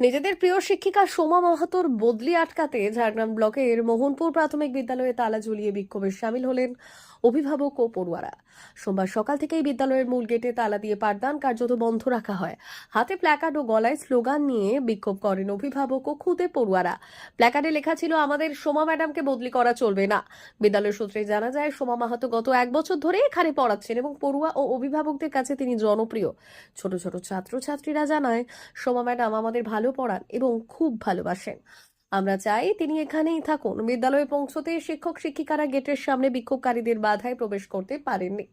নিজেদের প্রিয় শিক্ষিকা সোমা মাহাতোর বদলি আটকাতে ঝাড়গ্রাম ব্লকের মোহনপুর প্রাথমিক বিদ্যালয়ে তালা ঝুলিয়ে বিক্ষোভে সামিল হলেন অভিভাবক ও পড়ুয়ারা। সোমবার সকাল থেকেই বিদ্যালয়ের মূল গেটে তালা দিয়ে পাঠদান কার্যত বন্ধ রাখা হয়। হাতে প্ল্যাকার্ড ও গলায় স্লোগান নিয়ে বিক্ষোভ করেন অভিভাবক ও খুদে পড়ুয়ারা। প্ল্যাকার্ডে লেখা ছিল, আমাদের সোমা ম্যাডামকে বদলি করা চলবে না। বিদ্যালয় সূত্রে জানা যায়, সোমা মাহাতো গত এক বছর ধরে এখানে পড়াচ্ছেন এবং পড়ুয়া ও অভিভাবকদের কাছে তিনি জনপ্রিয়। ছোট ছোট ছাত্রছাত্রীরা জানায়, সোমা ম্যাডাম আমাদের ভালো পড়ান এবং খুব ভালোবাসেন। আমরা চাই তিনি এখানেই থাকুন। বিদ্যালয়ে পৌঁছতে শিক্ষক শিক্ষিকারা গেটের সামনে বিক্ষোভকারীদের বাধায় প্রবেশ করতে পারেননি।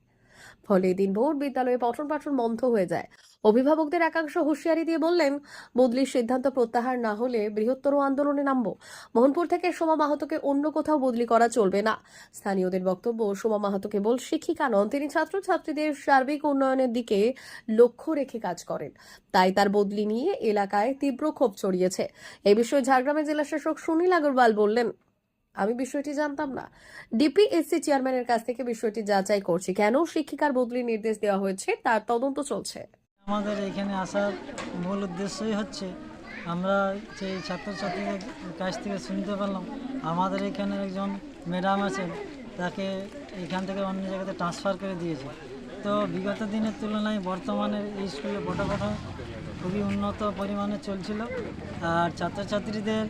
ফলে দিনভর বিদ্যালয়ে পঠন পাঠন বন্ধ হয়ে যায়। অভিভাবকদের একাংশ হুঁশিয়ারি দিয়ে বললেন, বদলির সিদ্ধান্ত প্রত্যাহার না হলে বৃহত্তর আন্দোলনে নামব। মোহনপুর থেকে সোমা মাহাতোকে অন্য কোথাও বদলি করা চলবে না। স্থানীয়দের বক্তব্য, সোমা মাহাতো কেবল শিক্ষিকা নন, তিনি ছাত্রছাত্রীদের সার্বিক উন্নয়নের দিকে লক্ষ্য রেখে কাজ করেন। তাই তার বদলি নিয়ে এলাকায় তীব্র ক্ষোভ ছড়িয়েছে। এই বিষয়ে ঝাড়গ্রামের জেলা শাসক সুনীল আগরওয়াল বললেন আমি বিষয়টি জানতাম না। ডিপিএসসি চেয়ারম্যানের কাছ থেকে বিষয়টি যাচাই করছি। কেন শিক্ষিকার বদলির নির্দেশ দেওয়া হয়েছে, তার তদন্ত চলছে। আমাদের এখানে আসার মূল উদ্দেশ্যই হচ্ছে, আমরা যে ছাত্রছাত্রীদের কাছ থেকে শুনতে পেলাম, আমাদের এখানে একজন ম্যাডাম আছেন, তাকে এখান থেকে অন্য জায়গাতে ট্রান্সফার করে দিয়েছে। তো বিগত দিনের তুলনায় বর্তমানে এই স্কুলে পটাপটা খুবই উন্নত পরিমাণে চলছিল। আর ছাত্রছাত্রীদের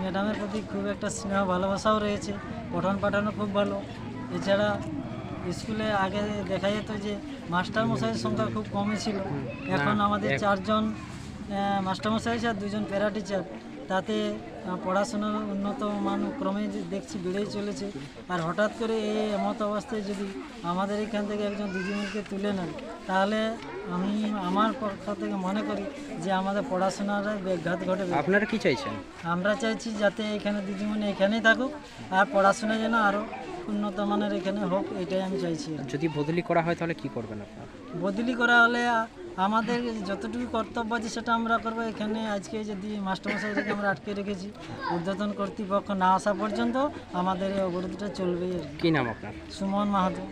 ম্যাডামের প্রতি খুব একটা স্নেহ ভালোবাসাও রয়েছে। পঠন পাঠানো খুব ভালো। এছাড়া স্কুলে আগে দেখা যেত যে মাস্টার মশাইয়ের সংখ্যা খুব কমই ছিল। এখন আমাদের চারজন মাস্টারমশাই আর দুজন প্যারা টিচার তাতে পড়াশোনার উন্নত মান ক্রমে দেখছি বেড়েই চলেছে। আর হঠাৎ করে এই এমত অবস্থায় যদি আমাদের এখান থেকে একজন দিদিমণিকে তুলে নেন তাহলে আমি আমার পক্ষ থেকে মনে করি যে আমাদের পড়াশোনার ব্যাঘাত ঘটবে। আপনারা কি চাইছেন? আমরা চাইছি যাতে এখানে দিদিমণি এখানেই থাকুক আর পড়াশোনা যেন আরও উন্নত মানের এখানে হোক এটাই আমি চাইছি। যদি বদলি করা হয় তাহলে কি করবেন আপনারা? বদলি করা হলে আমাদের যতটুকু কর্তব্য আছে সেটা আমরা করব। এখানে আজকে যদি মাস্টারমশাইকে আমরা আটকে রেখেছি। উদ্বোধন কর্তৃপক্ষ না আসা পর্যন্ত আমাদের এই অবরোধটা চলবেই। কি নাম আপনার? সুমন মাহাতো।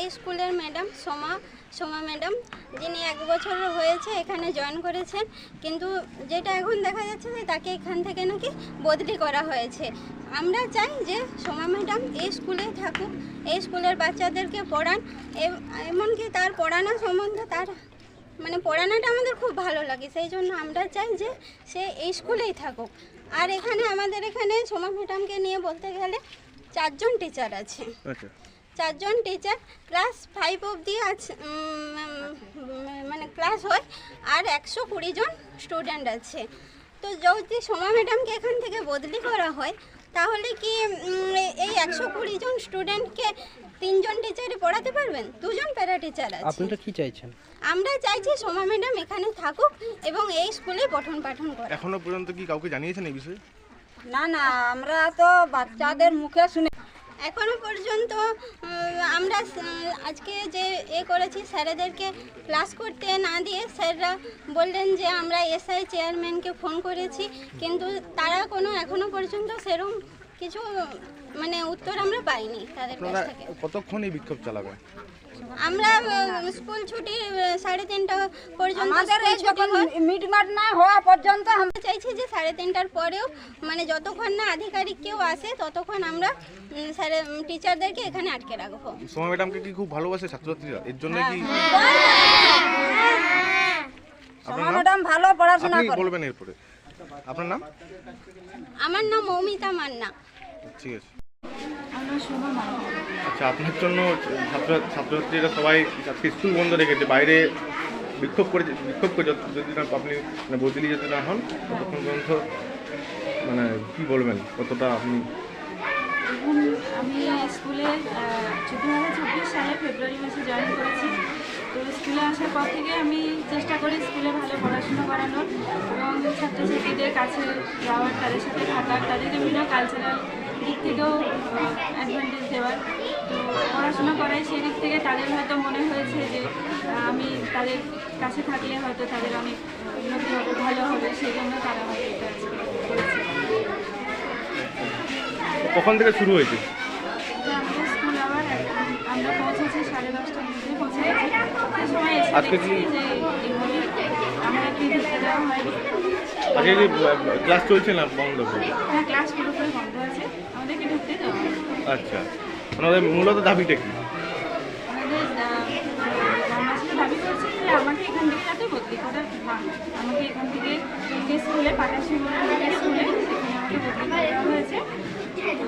এই স্কুলের ম্যাডাম সোমা সোমা ম্যাডাম, যিনি এক বছর হয়েছে এখানে জয়েন করেছেন, কিন্তু যেটা এখন দেখা যাচ্ছে যে তাকে এখান থেকে নাকি বদলি করা হয়েছে। আমরা চাই যে সোমা ম্যাডাম এই স্কুলেই থাকুক, এই স্কুলের বাচ্চাদেরকে পড়ান এম- এমনকি তার পড়ানো সম্বন্ধে তার মানে পড়ানোটা আমাদের খুব ভালো লাগে, সেই জন্য আমরা চাই যে সে এই স্কুলেই থাকুক। আর এখানে আমাদের এখানে সোমা ম্যাডামকে নিয়ে বলতে গেলে চারজন টিচার আছে। আচ্ছা। চারজন টিচার ক্লাস ফাইভ অবধি আছে মানে ক্লাস হয় আর একশো কুড়ি জন স্টুডেন্ট আছে। তো যদি সোমা ম্যাডামকে এখান থেকে বদলি করা হয় তাহলে কি এই একশো কুড়ি জন স্টুডেন্টকে তিনজন টিচারই পড়াতে পারবেন? দুজন প্যারা টিচার আছে। আপনারা কি চাইছেন? আমরা চাইছি সোমা ম্যাডাম এখানে থাকুক এবং এই স্কুলে পঠন পাঠন করে এখনও পর্যন্ত কি কাউকে জানিয়েছেন এই বিষয়ে? না না আমরা তো বাচ্চাদের মুখে শুনে এখনও পর্যন্ত আমরা আজকে যে এ করেছি স্যারেদেরকে ক্লাস করতে না দিয়ে স্যাররা বললেন যে আমরা এসআই চেয়ারম্যানকে ফোন করেছি কিন্তু তারা কোনো এখনও পর্যন্ত সেরকম কিছু মানে উত্তর আমরা পাইনি তাদের কাছ থেকে। কতক্ষণ এই বিক্ষোভ চালাবেন? আমরা স্কুল ছুটি সাড়ে তিনটা পর্যন্ত যখন মিটমাট না হওয়া পর্যন্ত আমরা আমরা চাইছি যে সাড়ে তিনটার পরেও মানে যতক্ষণ না আধিকারিক কেউ আসে ততক্ষণ আমরা স্যারে টিচারদেরকে এখানে আটকে রাখব। সোমা ম্যাডামকে কি খুব ভালোবাসে ছাত্রছাত্রীরা? এর জন্য কি আপনার ম্যাডাম ভালো পড়াশোনা করে। বলবেন এরপরে। আপনার নাম? আমার নাম মৌমিতা মান্না। ঠিক আছে। আচ্ছা আপনার জন্য ছাত্র ছাত্রছাত্রীরা সবাই আজকে স্কুল বন্ধ রেখেছে বাইরে বিক্ষোভ করে বিক্ষোভ করে যদি না আপনি মানে বদলি যদি না হন, ততক্ষণ পর্যন্ত মানে কি বলবেন, কতটা আপনি আমি স্কুলে দু হাজার চব্বিশ সালে ফেব্রুয়ারি মাসে জয়েন করেছি। তো স্কুলে আসার পর থেকে আমি চেষ্টা করি স্কুলে ভালো পড়াশোনা করানোর এবং ছাত্রছাত্রীদের কাছে যাওয়ার, তাদের সাথে থাকার, তাদেরকে বিভিন্ন কালচারাল দিক থেকেও অ্যাডভান্টেজ দেওয়ার। পড়াশোনা করাই সেই দিক থেকে তাদের হয়তো মনে হয়েছে যে আমি তাদের কাছে থাকলে হয়তো তাদের অনেক উন্নতি হবে ভালো হবে সেই জন্য তারা হয়তো এটা কখন থেকে শুরু হয়েছে? স্কুল আবার আমরা পৌঁছেছি সাড়ে দশটার মধ্যে পৌঁছে সময় আজকে কি- আমরা দেওয়া হয়নি। আজকে কি ক্লাস চলছে না বন্ধ? হ্যাঁ ক্লাস পুরোপুরি বন্ধ আছে। আমাদেরকে ঢুকতে দেওয়া আচ্ছা। ওনাদের মূলত দাবিটা কি? আমাকে এখান থেকে যাতে বদলি করে আমাকে এখান থেকে যে স্কুলে পাটাশি স্কুলে সেখানে আমাকে বদলি করে হয়েছে। তো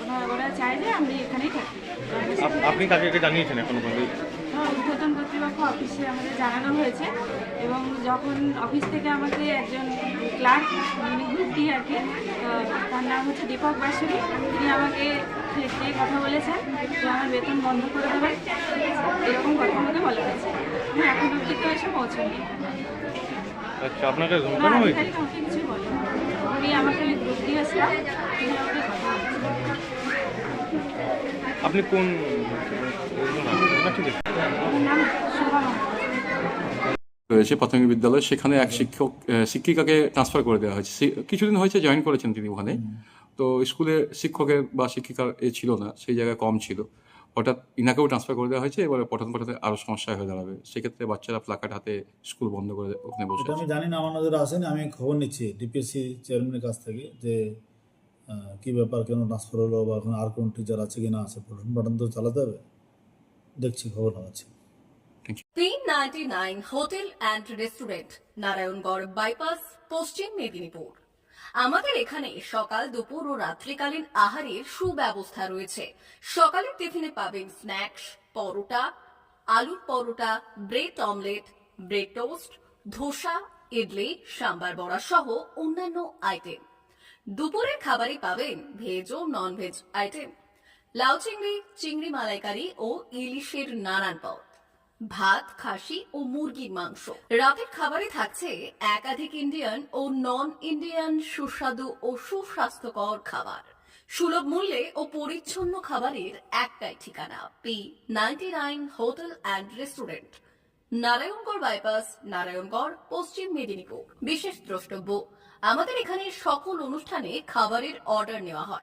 ওরা ওরা চায় যে আমি এখানেই থাকি। গ্রামবাসী- আপনি কাকে জানিয়েছেন এখনও পর্যন্ত ঊর্ধ্বতন কর্তৃপক্ষ অফিসে আমাদের জানানো হয়েছে এবং যখন অফিস থেকে আমাকে একজন ক্লার্ক মানে গ্রুপ ডি আর কি তার নাম হচ্ছে দীপক বাসুরি তিনি আমাকে যে কথা বলেছেন যে আমার বেতন বন্ধ করে দেবেন। এরকম কথা আমাকে বলা হয়েছে। হ্যাঁ এখন অব্দি তো এসে পৌঁছয়নি আচ্ছা আপনাকে ধমকানো হয়েছে? কিছুই উনি আমাকে গ্রুপ দিয়েছিলাম আমাকে কথা বলেছেন। আপনি কোন। রয়েছে প্রাথমিক বিদ্যালয় সেখানে এক শিক্ষক শিক্ষিকাকে ট্রান্সফার করে দেওয়া হয়েছে। কিছুদিন হয়েছে জয়েন করেছেন তিনি ওখানে। তো স্কুলে শিক্ষকের বা শিক্ষিকার এ ছিল না সেই জায়গায় কম ছিল। হঠাৎ ইনাকেও ট্রান্সফার করে দেওয়া হয়েছে এবারে পঠন পাঠাতে আরও সমস্যা হয়ে দাঁড়াবে। সেক্ষেত্রে বাচ্চারা প্লাকার্ড হাতে স্কুল বন্ধ করে ওখানে বসে আমি জানি না আমার নজরে আসেনি আমি খবর নিচ্ছি ডিপিএসসি চেয়ারম্যানের কাছ থেকে যে কি ব্যাপার কেন ট্রান্সফার হলো বা এখন আর কোন টিচার আছে কি না আছে পঠন পাঠন তো চালাতে হবে। দেখছি খবর আছে তিন ninety nine hotel and restaurant Narayangarh bypass Paschim Medinipur. আমাদের এখানে সকাল দুপুর ও রাত্রিকালীন আহারের সুব্যবস্থা রয়েছে। সকালের টিফিনে পাবেন স্ন্যাক্স পরোটা আলুর paratha bread omelette bread toast dosa idli sambar vada সহ অন্যান্য আইটেম। দুপুরের খাবারে পাবেন ভেজ ও নন ভেজ আইটেম লাউ চিংড়ি চিংড়ি মালাইকারি ও ইলিশের নানান পদ। ভাত, খাসি ও মুরগির মাংস। রাতের খাবারে থাকছে একাধিক ইন্ডিয়ান ও নন ইন্ডিয়ান সুস্বাদু ও সুস্বাস্থ্যকর খাবার। সুলভ মূল্যে ও পরিচ্ছন্ন খাবারের একটাই ঠিকানা P ninety nine hotel and restaurant. Narayangarh bypass, Narayangarh, Paschim Medinipur. বিশেষ দ্রষ্টব্য আমাদের এখানে সকল অনুষ্ঠানে খাবারের অর্ডার নেওয়া হয়।